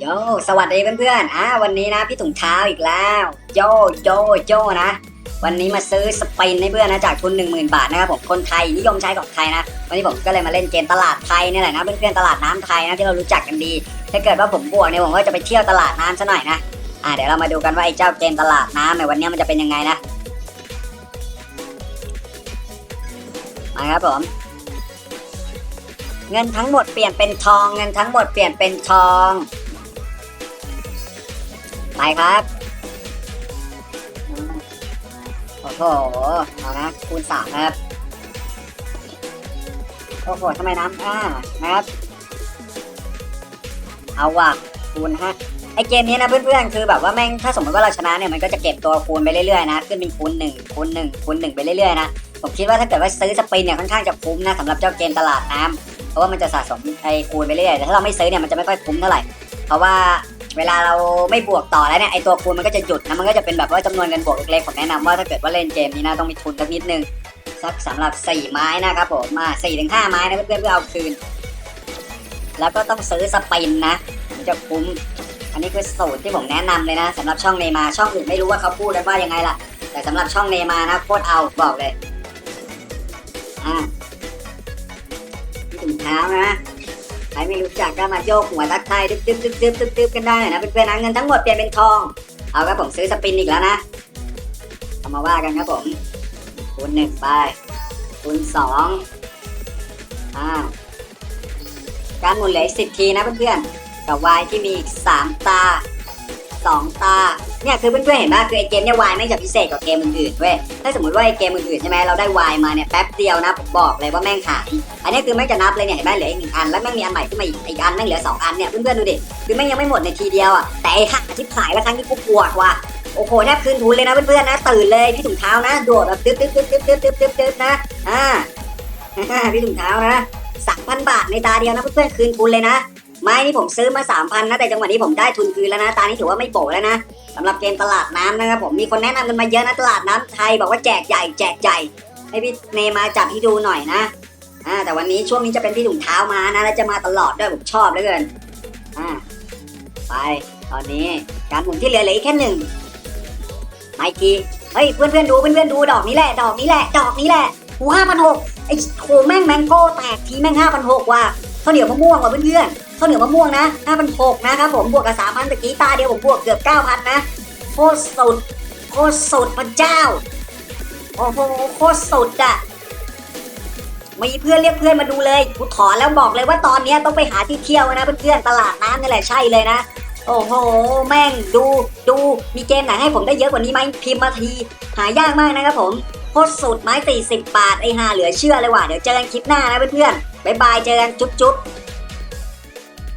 โยสวัสดีเพื่อนๆอ่าวันนี้นะพี่ถุงเท้าอีกแล้ว โยโยโยนะ วันนี้มาซื้อสปินให้เพื่อนนะจากทุน10,000 บาทนะครับผมคนไทยนิยมใช้ของไทยนะ วันนี้ผมก็เลยมาเล่นเกมตลาดไทยนี่แหละนะเพื่อนๆตลาดน้ำไทยนะที่เรารู้จักกันดี ถ้าเกิดว่าผมบวกเนี่ยผมก็จะไปเที่ยวตลาดน้ำซะหน่อยนะอ่าเดี๋ยวเรามาดูกันว่าไอ้เจ้าเกมตลาดน้ำในวันนี้มันจะเป็นยังไงนะมาครับผมเงินทั้งหมดเปลี่ยนเป็นทอง เงินทั้งหมดเปลี่ยนเป็นทอง ไปครับ โอ้โห เอานะคูณสามครับ โอ้โหทำไมน้ำอ่านะครับ เอาว่ะคูณฮะไอเกมนี้นะเพื่อนๆ คือแบบว่าแม่งถ้าสมมติว่าเราชนะเนี่ยมันก็จะเก็บตัวคูณไปเรื่อยๆนะ ขึ้นเป็นคูณหนึ่งคูณหนึ่งคูณหนึ่งไปเรื่อยๆนะ ผมคิดว่าถ้าเกิดว่าซื้อสปินเนี่ยค่อนข้างจะคุ้มนะสำหรับเจ้าเกมตลาดน้ำเพราะว่ามันจะสะสมไอคูณไปเรื่อยแต่ถ้าเราไม่ซื้อเนี่ยมันจะไม่ค่อยคุ้มเท่าไหร่ เพราะว่า เวลาเราไม่บวกต่อแล้วเนี่ยไอตัวคูณมันก็จะหยุดนะมันก็จะเป็นแบบว่าจำนวนเงินบวกเล็กๆผมแนะนำว่าถ้าเกิดว่าเล่นเกมนี้นะต้องมีทุนสักนิดนึงสักสำหรับสี่ไม้นะครับผมมาสี่ถึงห้าไม้นะเพื่อนๆเพื่อเอาคืน แล้วก็ต้องซื้อสปินนะมันจะคุ้ม อันนี้คือสูตรที่ผมแนะนำเลยนะสำหรับช่องเนมาช่องอื่นไม่รู้ว่าเขาพูดกันว่ายังไงล่ะ แต่สำหรับช่องเนมานะโคตรเอาบอกเลยอ่าถุงเท้านะ ไม่รู้จักก็มาโยกหัวทักทายดึ๊บดึ๊บดึ๊บดึ๊บดึ๊บดึ๊บกันได้นะเพื่อนๆนะเงินทั้งหมดเปลี่ยนเป็นทอง เอาครับผมซื้อสปินอีกแล้วนะเอามาว่ากันครับผมคูณหนึ่งไปคูณสองอ่าการหมุนเหลือสิบทีนะเพื่อนๆกับวายที่มีอีกสามตา สองตาเนี่ยคือเพื่อนๆเห็นป่ะคือไอเกมเนี่ยวายไม่จะพิเศษกว่าเกมอื่นๆเว้ยถ้าสมมติว่าไอเกมอื่นๆใช่ไหมเราได้วายมาเนี่ยแป๊บเดียวนะผมบอกเลยว่าแม่งหายอันนี้คือแม่จะนับเลยเนี่ยเห็นไหมเหลืออีกหนึ่งอันแล้วแม่งมีอันใหม่ขึ้นมาอีกอีกอันแม่งเหลือสองอันเนี่ยเพื่อนๆดูดิคือแม่งยังไม่หมดในทีเดียวอะแต่ไอ้หักที่ผายแล้วครั้งที่กูปวดว่ะโอ้โหแทบคืนทุนเลยนะเพื่อนๆนะตื่นเลยพี่ถุงเท้านะโดดแบบตึ๊บตึ๊บตึ๊บตึ๊บตึ๊บตึ๊บตึ๊บตึ๊บนะอ่าพี่ถุงเท้านะสามพันบาทในตาเดียวนะเพื่อนๆคืนทุนเลยนะ ไม้นี่ผมซื้อมาสามพันนะแต่จังหวะนี้ผมได้ทุนคืนแล้วนะตานี้ถือว่าไม่โบแล้วนะสำหรับเกมตลาดน้ำนะครับผมมีคนแนะนำกันมาเยอะนะตลาดน้ำไทยบอกว่าแจกใหญ่แจกใหญ่ให้พี่เนมาจับให้ดูหน่อยนะอ่าแต่วันนี้ช่วงนี้จะเป็นพี่ถุงเท้ามานะแล้วจะมาตลอดด้วยผมชอบเหลือเกินอ่าไปตอนนี้การหมุนที่เหลือเหลือแค่หนึ่งไมค์กี้เฮ้ยเพื่อนเพื่อนดูเพื่อนเพื่อนดูดอกนี้แหละ ดอกนี้แหละ ดอกนี้แหละหูห้าพันหกไอ้โหแม่งแมงโก้แตกทีแม่งห้าพันหกว่ะข้าวเหนียวมะม่วงว่ะเพื่อนๆ ข้าวเหนียวมะม่วงนะห้าพันหกนะครับผมบวกกับสามพันตะกี้ตาเดียวผมบวกเกือบเก้าพันนะโคตรสุดโคตรสุดพระเจ้าโอ้โหโคตรสุดอะมีเพื่อนเรียกเพื่อนมาดูเลยกูถอนแล้วบอกเลยว่าตอนนี้ต้องไปหาที่เที่ยวนะเพื่อนๆตลาดน้ำนี่แหละใช่เลยนะโอ้โห แม่งดูดูมีเกมไหนให้ผมได้เยอะกว่านี้ไหมพิมพ์มาที หายากมากนะครับผมโคตรสุดไม้สี่สิบบาทไอ้ห่าเหลือเชื่อเลยว่ะเดี๋ยวเจอกันคลิปหน้านะเพื่อนๆบ๊ายบายเจอกันจุ๊บจุ๊บ